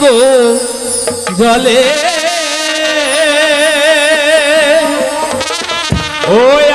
গো জলে। ওই